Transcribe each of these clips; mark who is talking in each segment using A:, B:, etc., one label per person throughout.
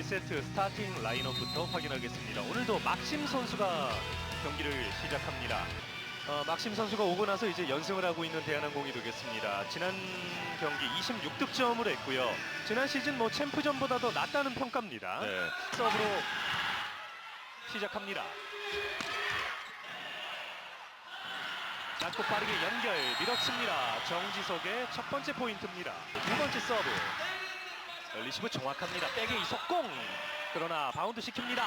A: 1세트 스타팅 라인업부터 확인하겠습니다. 오늘도 막심 선수가 경기를 시작합니다. 어, 막심 선수가 오고 나서 이제 연승을 하고 있는 대한항공이 되겠습니다. 지난 경기 26득점을 했고요. 지난 시즌 뭐 챔프전보다 더 낫다는 평가입니다.
B: 네.
A: 서브로 시작합니다. 낮고 빠르게 연결 밀었습니다. 정지석의 첫 번째 포인트입니다. 두 번째 서브. 리시브 정확합니다. 백에 이속공. 그러나 바운드 시킵니다.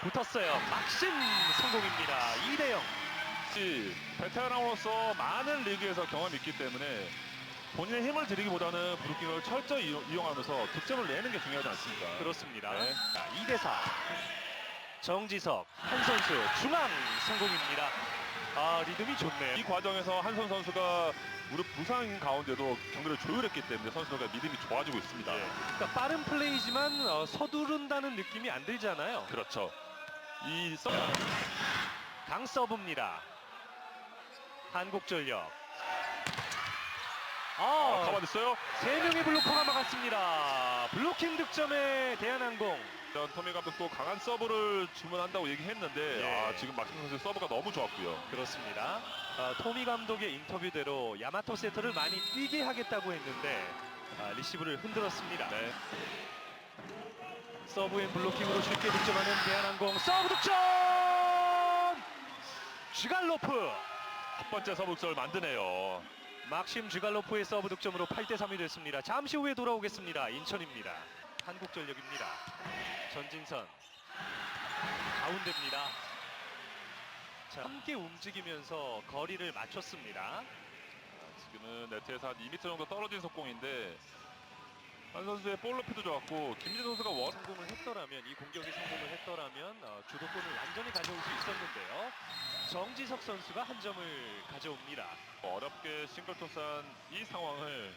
A: 붙었어요. 막심 성공입니다. 2대 0.
B: 혹시 베테랑으로서 많은 리그에서 경험이 있기 때문에 본인의 힘을 들이기보다는 브루킹을 철저히 이용- 이용하면서 득점을 내는 게 중요하지 않습니까?
A: 그렇습니다.
B: 네.
A: 자, 2대 4. 정지석 한 선수 중앙 성공입니다. 아 리듬이 좋네요.
B: 이 과정에서 한선 선수가 무릎 부상 가운데도 경기를 조율했기 때문에 선수가 믿음이 좋아지고 있습니다.
A: 네. 그러니까 빠른 플레이지만 어, 서두른다는 느낌이 안 들잖아요.
B: 그렇죠. 이 서...
A: 강 서브입니다. 한국전력.
B: 아,
A: 아,
B: 가만있어요?
A: 세 명의 블로커가 막았습니다. 블로킹 득점에 대한항공.
B: 전 토미 감독도 강한 서브를 주문한다고 얘기했는데
A: 예.
B: 아, 지금 막힌 선수의 서브가 너무 좋았고요.
A: 그렇습니다. 어, 토미 감독의 인터뷰대로 야마토 세터를 많이 뛰게 하겠다고 했는데 아, 리시브를 흔들었습니다.
B: 네.
A: 서브 앤 블로킹으로 쉽게 득점하는 대한항공 서브 득점! 쥐갈로프!
B: 첫 번째 서브를 만드네요.
A: 막심 쥐갈로프의 서브 득점으로 8대 3이 됐습니다. 잠시 후에 돌아오겠습니다. 인천입니다. 한국전력입니다. 전진선 가운데입니다. 자, 함께 움직이면서 거리를 맞췄습니다.
B: 지금은 네트에서 한 2m 정도 떨어진 속공인데 한 선수의 볼 높이도 좋았고 김진 선수가 원
A: 성공을 했더라면 이 공격이 성공을 했더라면 어, 주도권을 완전히 가져올 수 있었는데요. 정지석 선수가 한 점을 가져옵니다.
B: 어렵게 싱글 토스한 이 상황을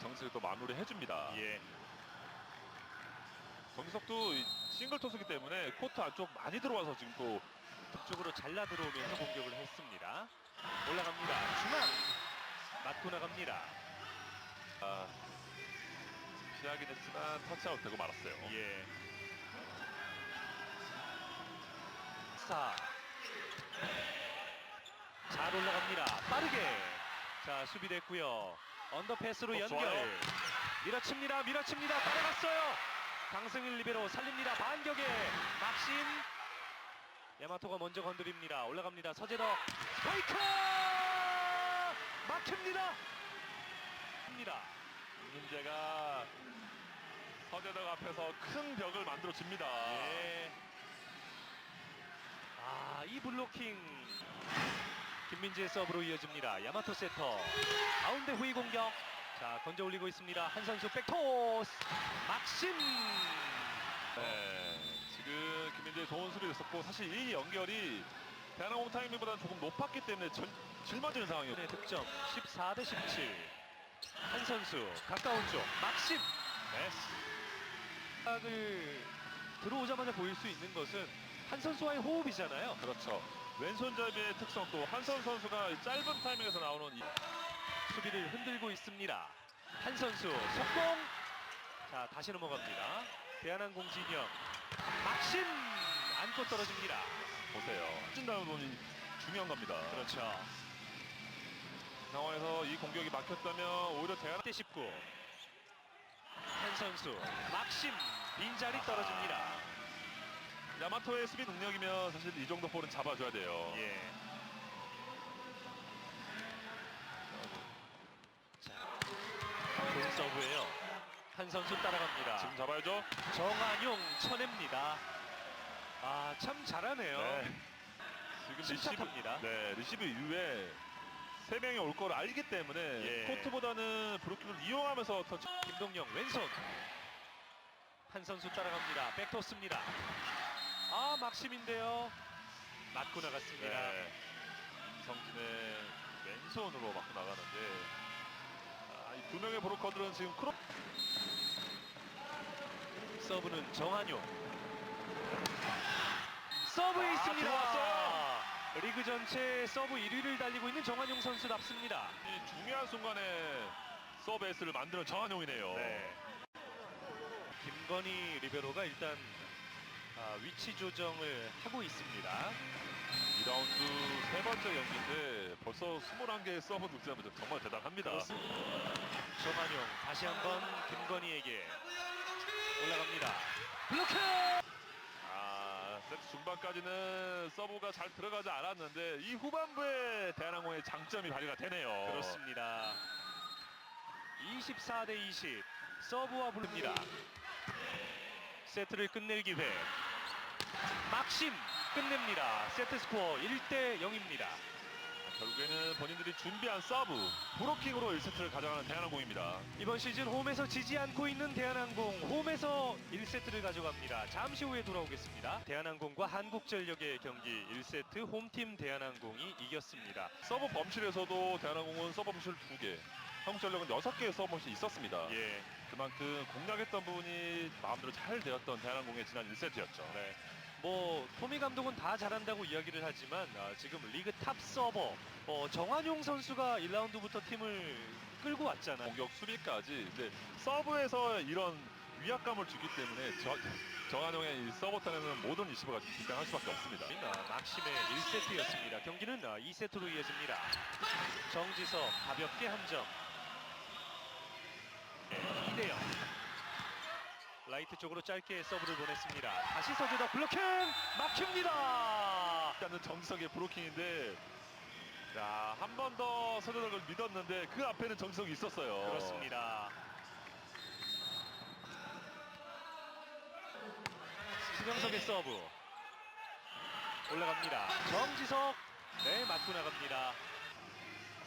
B: 정지석이 또 마무리 해줍니다.
A: 예.
B: 정지석도 이 싱글 토스기 때문에 코트 안쪽 많이 들어와서 지금 또
A: 북쪽으로 잘라 들어오면서 공격을 했습니다. 올라갑니다. 중앙 맞고 나갑니다.
B: 아, 피하긴 했지만 터치아웃 되고 말았어요.
A: 예. 사. 잘 올라갑니다. 빠르게. 자 수비 됐고요. 언더패스로
B: 어,
A: 연결. 밀어칩니다. 밀어칩니다. 따라갔어요. 강승일 리베로 살립니다. 반격에 막심. 야마토가 먼저 건드립니다. 올라갑니다. 서재덕 스파이크 막힙니다. 입니다.
B: 문제가 서재덕 앞에서 큰 벽을 만들어 줍니다.
A: 예. 아, 이 블로킹. 김민재의 서브로 이어집니다. 야마토 세터. 가운데 후위 공격. 자, 건져 올리고 있습니다. 한 선수 백토스. 막심.
B: 네, 지금 김민재 좋은 수비 됐었고 사실 이 연결이 대한항공 타이밍보다는 조금 높았기 때문에 절, 짊어지는 상황이었고
A: 네, 득점 14 대 17. 한 선수 가까운 쪽 막심.
B: 네.
A: 을 들어오자마자 보일 수 있는 것은 한 선수와의 호흡이잖아요.
B: 그렇죠. 왼손잡이의 특성 또 한선 선수가 이 짧은 타이밍에서 나오는 이
A: 수비를 흔들고 있습니다. 한 선수 속공. 자 다시 넘어갑니다. 대한항공 진영 막심 안고 떨어집니다.
B: 보세요. 찐다는 부분이 중요한 겁니다.
A: 그렇죠.
B: 이 상황에서 이 공격이 막혔다면 오히려 대한
A: 1대 19. 한 선수 막심 빈자리 떨어집니다.
B: 야마토의 수비 능력이면 사실 이 정도 볼은 잡아줘야 돼요.
A: 예. 자, 좋은 서브예요. 한 선수 따라갑니다.
B: 지금 잡아야죠.
A: 정한용 쳐냅니다. 아 참 잘하네요.
B: 네. 지금
A: 침착합니다.
B: 리시브, 네, 리시브 이후에 세 명이 올 걸 알기 때문에
A: 예.
B: 코트보다는 브루킹을 이용하면서 터치.
A: 김동영 왼손 한 선수 따라갑니다. 백토스입니다. 아 막심인데요. 맞고 나갔습니다.
B: 네. 임성진의 왼손으로 맞고 나가는데 아, 이 두 명의 브로커들은 지금 크로
A: 서브는 정한용. 서브에
B: 아,
A: 있습니다.
B: 좋았어요.
A: 리그 전체 서브 1위를 달리고 있는 정한용 선수답습니다.
B: 이 중요한 순간에 서브에스를 만드는 정한용이네요.
A: 네. 김 김건희 리베로가 일단 아, 위치 조정을 하고 있습니다.
B: 2라운드 세 번째 경기인데 벌써 21개의 서브 득점이 정말 대단합니다.
A: 정한용 다시 한번 김건희에게 올라갑니다. 블로킹!
B: 아, 세트 중반까지는 서브가 잘 들어가지 않았는데 이 후반부에 대한항공의 장점이 발휘가 되네요.
A: 그렇습니다. 24 대 20 서브와 블루입니다. 세트를 끝낼 기회. 막심 끝냅니다. 세트 스코어 1대 0입니다.
B: 결국에는 본인들이 준비한 서브, 브로킹으로 1세트를 가져가는 대한항공입니다.
A: 이번 시즌 홈에서 지지 않고 있는 대한항공 홈에서 1세트를 가져갑니다. 잠시 후에 돌아오겠습니다. 대한항공과 한국전력의 경기 1세트 홈팀 대한항공이 이겼습니다.
B: 서브 범실에서도 대한항공은 서브 범실 2개, 한국전력은 6개의 서브 범실이 있었습니다.
A: 예.
B: 그만큼 공략했던 부분이 마음대로 잘 되었던 대한항공의 지난 1세트였죠.
A: 네. 뭐 토미 감독은 다 잘한다고 이야기를 하지만 아, 지금 리그 탑 서버 어, 정한용 선수가 1라운드부터 팀을 끌고 왔잖아요.
B: 공격 수비까지 이제 서브에서 이런 위압감을 주기 때문에 저, 정한용의 이 서브 턴에는 모든 리시버가 긴장할 수밖에 없습니다.
A: 아, 막심의 1세트였습니다. 경기는 2세트로 이어집니다. 정지석 가볍게 한 점. 네, 2대 0. 라이트 쪽으로 짧게 서브를 보냈습니다. 다시 서주다 블로킹 막힙니다.
B: 일단은 정석의 브로킹인데 자, 한 번 더 서재덕을 믿었는데 그 앞에는 정석이 있었어요.
A: 그렇습니다. 신영석의 서브 올라갑니다. 정지석 네 맞고 나갑니다.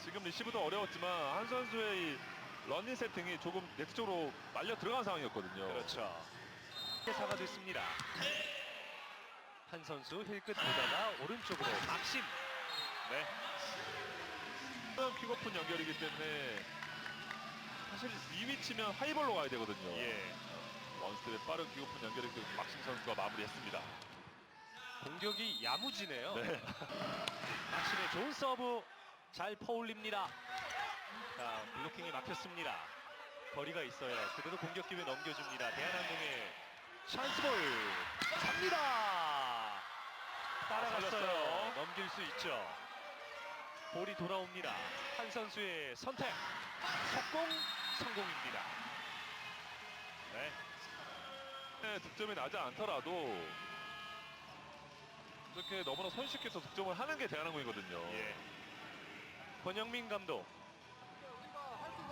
B: 지금 리시브도 어려웠지만 한 선수의 이 러닝 세팅이 조금 네트 쪽으로 말려 들어간 상황이었거든요.
A: 그렇죠. 사가 됐습니다. 한 선수 힐 끝 보다가 오른쪽으로 막심. 네.
B: 은 퀵오픈 연결이기 때문에 사실 이 위치면 하이볼로 가야 되거든요.
A: 예.
B: 원스텝의 빠른 퀵오픈 연결이 그 막심 선수가 마무리했습니다.
A: 공격이 야무지네요.
B: 네.
A: 막심의 좋은 서브 잘 퍼올립니다. 자, 블로킹이 막혔습니다. 거리가 있어요. 그래도 공격 기회 넘겨줍니다. 대한항공의 찬스볼 갑니다. 따라갔어요.
B: 살렸어요.
A: 넘길 수 있죠. 볼이 돌아옵니다. 한 선수의 선택. 속공 성공입니다. 네.
B: 네, 득점이 나지 않더라도 이렇게 너무나 손쉽게 또 득점을 하는 게 대한항공이거든요.
A: 예. 권영민 감독.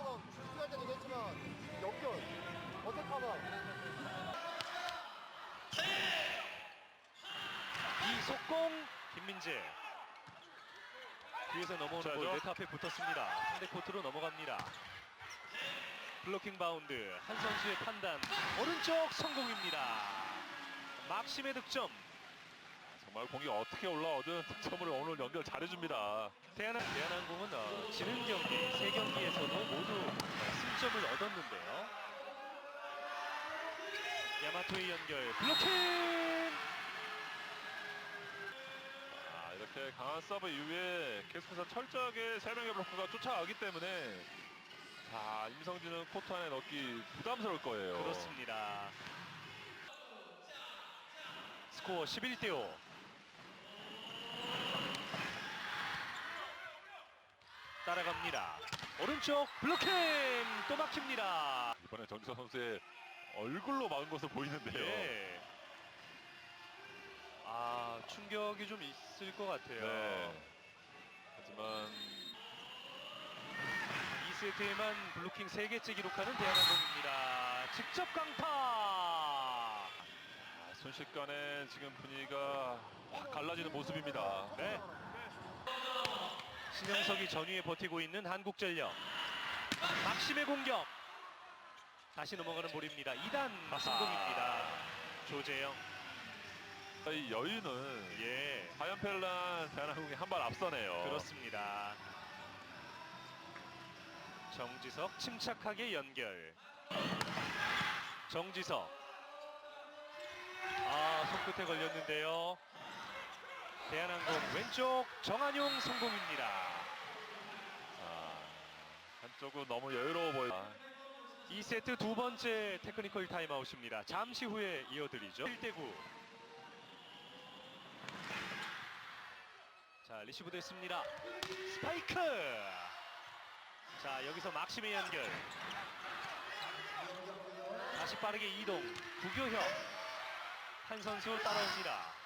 C: 우리가 할수 있는 건 실수할 때도 했지만 연결 어택하다.
A: 이속공. 김민재. 뒤에서 넘어오는. 볼 네트 앞에 붙었습니다. 상대 코트로 넘어갑니다. 블로킹 바운드. 한 선수의 판단. 오른쪽 성공입니다. 막심의 득점
B: 정말 공이 어떻게 올라오든 득점을 오늘 연결 잘해줍니다.
A: 대한항, 대한항공은 어, 지는 경기 세 경기에서도 모두 어, 승점을 얻었는데요 야마토의 연결 블로킹
B: 아, 이렇게 강한 서브 이후에 계속해서 철저하게 세 명의 블로커가 쫓아가기 때문에 자 임성진은 코트 안에 넣기 부담스러울 거예요.
A: 그렇습니다. 스코어 11대 5. 따라갑니다. 오른쪽 블로킹 또 막힙니다.
B: 이번에 정지선 선수의 얼굴로 막은 것으로 보이는데요.
A: 예. 아 충격이 좀 있을 것 같아요.
B: 네. 하지만
A: 2세트에만 블로킹 3개째 기록하는 대한항공입니다. 직접 강타.
B: 아, 순식간에 지금 분위기가 확 갈라지는 모습입니다.
A: 네. 신영석이 전위에 버티고 있는 한국전력. 막심의 공격. 다시 넘어가는 볼입니다. 2단 성공입니다. 조재영.
B: 이 여유는
A: 예.
B: 하연펠란 대한항공이 한 발 앞서네요.
A: 그렇습니다. 정지석 침착하게 연결. 정지석. 아, 손끝에 걸렸는데요. 대한항공 왼쪽 정한용 성공입니다.
B: 자, 한쪽은 너무 여유로워 보여.
A: 2세트 두 번째 테크니컬 타임아웃입니다. 잠시 후에 이어드리죠. 1대 9. 자, 리시브 됐습니다. 스파이크! 자, 여기서 막심의 연결. 다시 빠르게 이동. 구교혁. 한 선수 따라옵니다.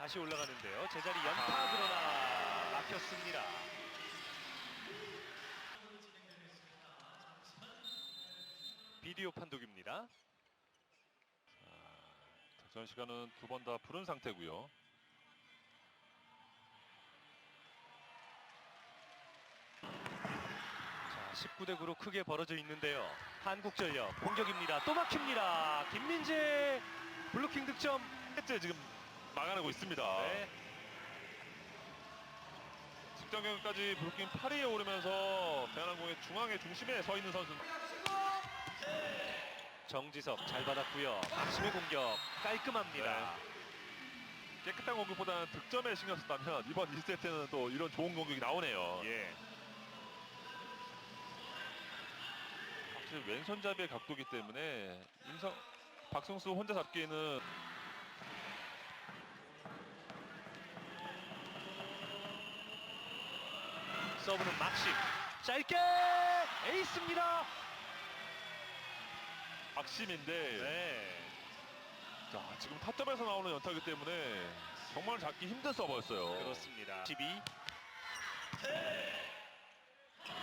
A: 다시 올라가는데요. 제자리 연타 그러나 막혔습니다. 비디오 판독입니다.
B: 작전 시간은 두 번 다 푸른 상태고요.
A: 자, 19대 9로 크게 벌어져 있는데요. 한국전력 공격입니다. 또 막힙니다. 김민재 블로킹 득점.
B: 지금 막아내고 있습니다.
A: 네.
B: 직전 경기까지 브루klyn 8위에 오르면서 대한항공의 중앙의 중심에 서 있는 선수.
A: 정지석 잘 받았고요. 막심의 공격 깔끔합니다.
B: 깨끗한 공격보다는 득점에 신경 썼다면 이번 2세트는 또 이런 좋은 공격이 나오네요.
A: 예.
B: 확실히 왼손잡이의 각도기 때문에 임성 박성수 혼자 잡기에는
A: 서브는 막심. 짧게 에이스입니다.
B: 박심인데
A: 네.
B: 자, 지금 타점에서 나오는 연타기 때문에 정말 잡기 힘든 서버였어요.
A: 그렇습니다. 12.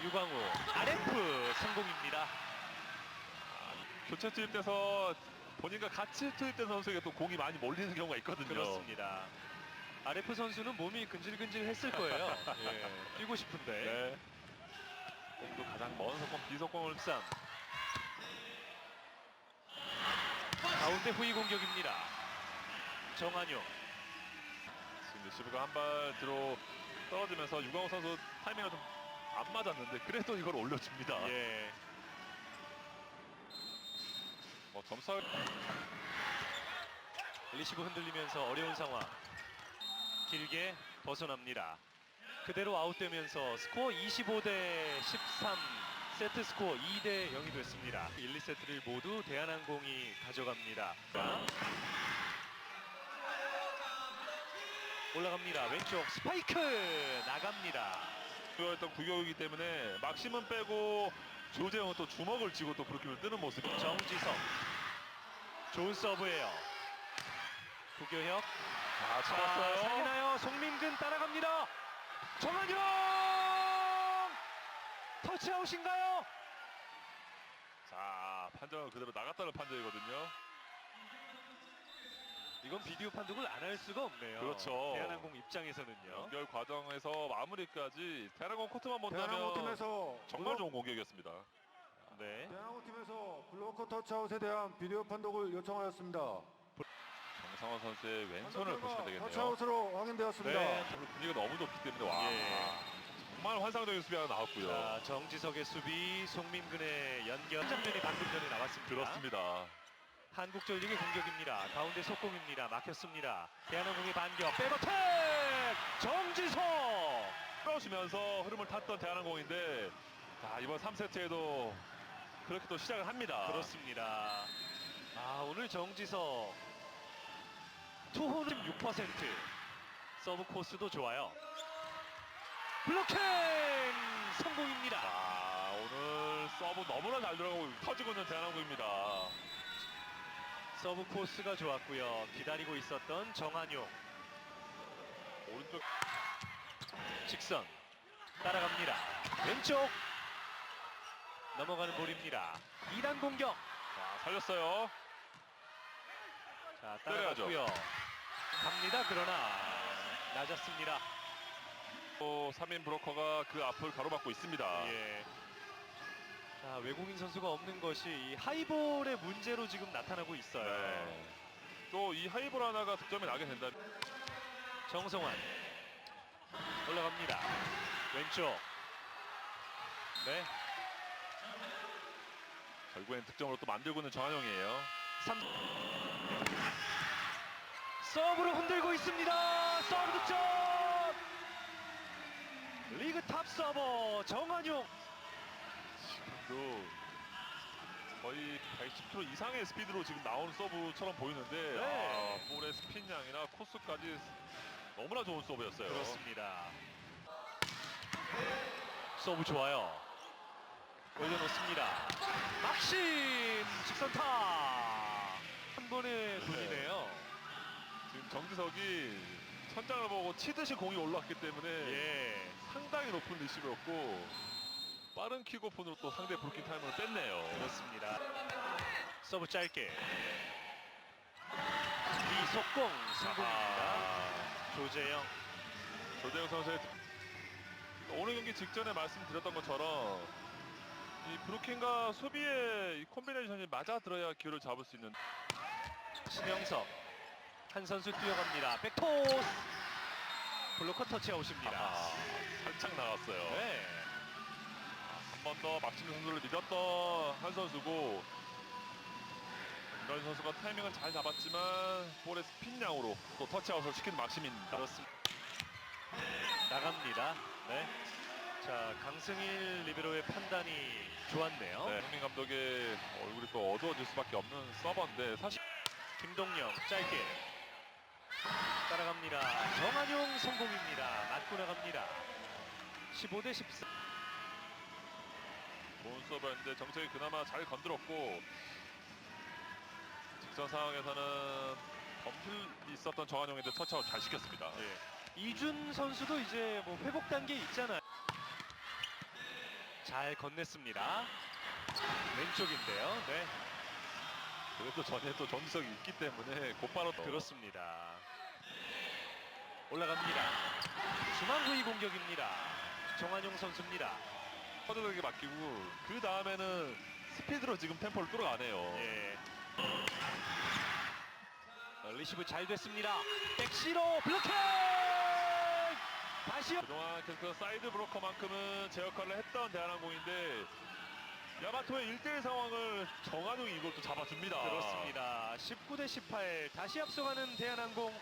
A: 유광우 RF 성공입니다.
B: 교체 투입돼서 본인과 같이 투입된 선수에게 또 공이 많이 몰리는 경우가 있거든요.
A: 그렇습니다. RF 선수는 몸이 근질근질했을 거예요. 예, 뛰고 싶은데.
B: 네. 공도 가장 먼 속공 비속공을
A: 쌈. 가운데 후위 공격입니다. 정한용.
B: 지금 리시브가 한발 뒤로 떨어지면서 유광호 선수 타이밍이 좀안 맞았는데 그래도 이걸 올려줍니다.
A: 예.
B: 뭐 점수
A: 리시브 흔들리면서 어려운 상황. 길게 벗어납니다. 그대로 아웃되면서 스코어 25 대 13. 세트 스코어 2 대 0이 됐습니다. 1, 2세트를 모두 대한항공이 가져갑니다. 자. 올라갑니다. 왼쪽 스파이크 나갑니다.
B: 였던 구격이기 때문에 막심은 빼고 조재형은 또 주먹을 쥐고 또 브루킹을 뜨는 모습.
A: 정지석. 좋은 서브예요. 구교혁.
B: 아,
A: 자,
B: 잡았어요.
A: 살리나요? 송민근 따라갑니다. 정한용! 터치아웃인가요?
B: 자, 판정은 그대로 나갔다는 판정이거든요.
A: 이건 비디오 판독을 안 할 수가 없네요.
B: 그렇죠.
A: 대한항공 입장에서는요.
B: 연결 과정에서 마무리까지 대한항공 코트만
C: 대한항공
B: 본다면
C: 팀에서
B: 정말
C: 블록-
B: 좋은 공격이었습니다.
A: 네.
C: 대한항공 팀에서 블로커 터치아웃에 대한 비디오 판독을 요청하였습니다.
B: 정상원 선수의 왼손을 보시면 되겠네요.
C: 터치아웃으로 확인되었습니다.
A: 네.
B: 오늘 분위기가 너무 좋기 때문에 와
A: 예.
B: 정말 환상적인 수비가 나왔고요.
A: 자, 정지석의 수비, 송민근의 연결 장면이 방금 전에 나왔습니다.
B: 그렇습니다.
A: 한국전력의 공격입니다. 가운데 속공입니다. 막혔습니다. 대한항공의 반격. 백어택! 정지석!
B: 끌어주면서 흐름을 탔던 대한항공인데 자, 이번 3세트에도 그렇게 또 시작을 합니다.
A: 그렇습니다. 아 오늘 정지석 투혼은 6% 서브 코스도 좋아요. 블로킹 성공입니다.
B: 자, 오늘 서브 너무나 잘 들어가고 터지고 있는 대한항공입니다.
A: 서브 코스가 좋았고요. 기다리고 있었던 정한용
B: 오른쪽
A: 직선 따라갑니다. 왼쪽 넘어가는 볼입니다. 2단 공격.
B: 자, 살렸어요.
A: 자 따라갔고요. 갑니다. 그러나 낮았습니다.
B: 또 3인 브로커가 그 앞을 가로막고 있습니다.
A: 예. 자, 외국인 선수가 없는 것이 이 하이볼의 문제로 지금 나타나고 있어요.
B: 네. 또 이 하이볼 하나가 득점이 나게 된다.
A: 정성환 올라갑니다. 왼쪽. 네.
B: 결국엔 득점으로 또 만들고 있는 정한영이에요.
A: 3. 서브로 흔들고 있습니다. 서브 득점. 리그 탑 서버 정한용.
B: 그 거의 110km 이상의 스피드로 지금 나오는 서브처럼 보이는데
A: 네.
B: 아, 볼의 스핀 양이나 코스까지 너무나 좋은 서브였어요.
A: 그렇습니다. 서브 좋아요. 올려놓습니다. 막심 직선타 한 번에 돌리네요.
B: 지금 정지석이 천장을 보고 치듯이 공이 올라왔기 때문에
A: 예.
B: 상당히 높은 리시브였고 빠른 킥오픈으로 또 상대 브루킹 타임을 뺐네요.
A: 그렇습니다. 서브 짧게. 이속공 성공입니다.
B: 아,
A: 조재영.
B: 조재영 선수의 오늘 경기 직전에 말씀드렸던 것처럼 이 브루킹과 수비의 이 콤비네이션이 맞아 들어야 기회를 잡을 수 있는
A: 신영석. 한 선수 뛰어갑니다. 백토스. 블로커 터치아웃입니다.
B: 아, 살짝 나갔어요.
A: 네.
B: 한 번 더 막심 선수를 믿었던 한 선수고 이런 선수가 타이밍을 잘 잡았지만 볼의 스핀 양으로 또 터치아웃을 시키는 막심입니다.
A: 그렇습니다. 나갑니다. 네. 자, 강승일 리베로의 판단이 좋았네요.
B: 네, 형민 감독의 얼굴이 또 어두워질 수밖에 없는 서버인데 사실
A: 김동영 짧게 따라갑니다. 정한용 성공입니다. 맞고 나갑니다. 15대 14.
B: 좋은 서버였는데 정책이 그나마 잘 건드렸고 직선 상황에서는 범실이 있었던 정한용인데 터치아웃 잘 시켰습니다.
A: 예. 이준 선수도 이제 뭐 회복 단계 있잖아요. 잘 건넸습니다. 왼쪽인데요. 네.
B: 그래도 전에 또 정지석이 있기 때문에 곧바로 또
A: 그렇습니다. 올라갑니다. 중앙구이 공격입니다. 정한용 선수입니다.
B: 퍼드에게 맡기고 그 다음에는 스피드로 지금 템포를 뚫어가네요.
A: 예. 어, 리시브 잘 됐습니다. 백시로 블로킹! 다시요.
B: 그동안 계속 사이드 브로커만큼은 제 역할을 했던 대한항공인데 야마토의 1대1 상황을 정한용이 이걸 또 잡아줍니다.
A: 그렇습니다. 19 대 18 다시 앞서가는 대한항공.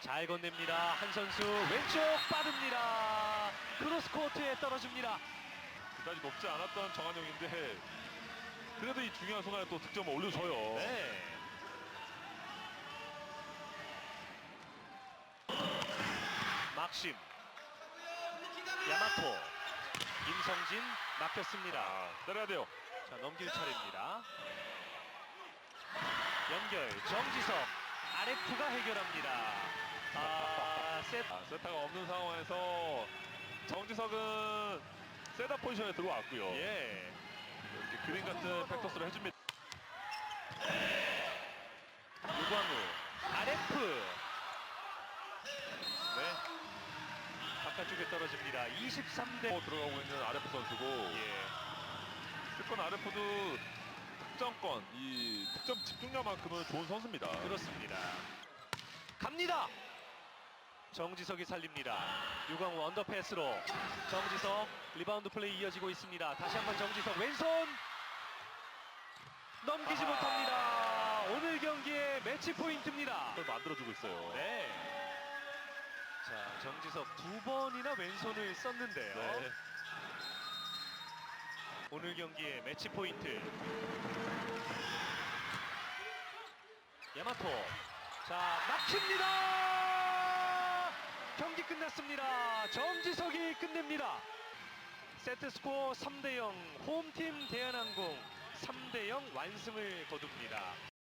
A: 잘 건넵니다. 한 선수 왼쪽 빠릅니다. 크로스 코트에 떨어집니다.
B: 그다지 높지 않았던 정한용인데 그래도 이 중요한 순간에 또 득점을 올려줘요.
A: 네. 막심 야마토 임성진 막혔습니다.
B: 아, 때려야 돼요.
A: 자 넘길 차례입니다. 연결 정지석 RF가 해결합니다. 아 셋.
B: 아, 세타가 없는 상황에서 정지석은 세다 포지션에 들어왔고요.
A: 예.
B: 이렇게 그린 같은 팩토스를 해줍니다.
A: 유광우 RF 네 바깥쪽에 떨어집니다. 23대
B: 어, 들어가고 있는 RF 선수고.
A: 예.
B: 특권 RF도 득점권, 이 득점 집중력만큼은 좋은 선수입니다.
A: 그렇습니다. 갑니다. 정지석이 살립니다. 유광우 언더패스로 정지석 리바운드 플레이 이어지고 있습니다. 다시 한번 정지석 왼손 넘기지
B: 아하.
A: 못합니다. 오늘 경기의 매치 포인트입니다.
B: 그걸 만들어주고 있어요.
A: 네. 자, 정지석 두 번이나 왼손을 썼는데요.
B: 네.
A: 오늘 경기의 매치 포인트. 야마토. 자, 막힙니다! 경기 끝났습니다. 정지석이 끝냅니다. 세트 스코어 3대 0 홈팀 대한항공 3대 0 완승을 거둡니다.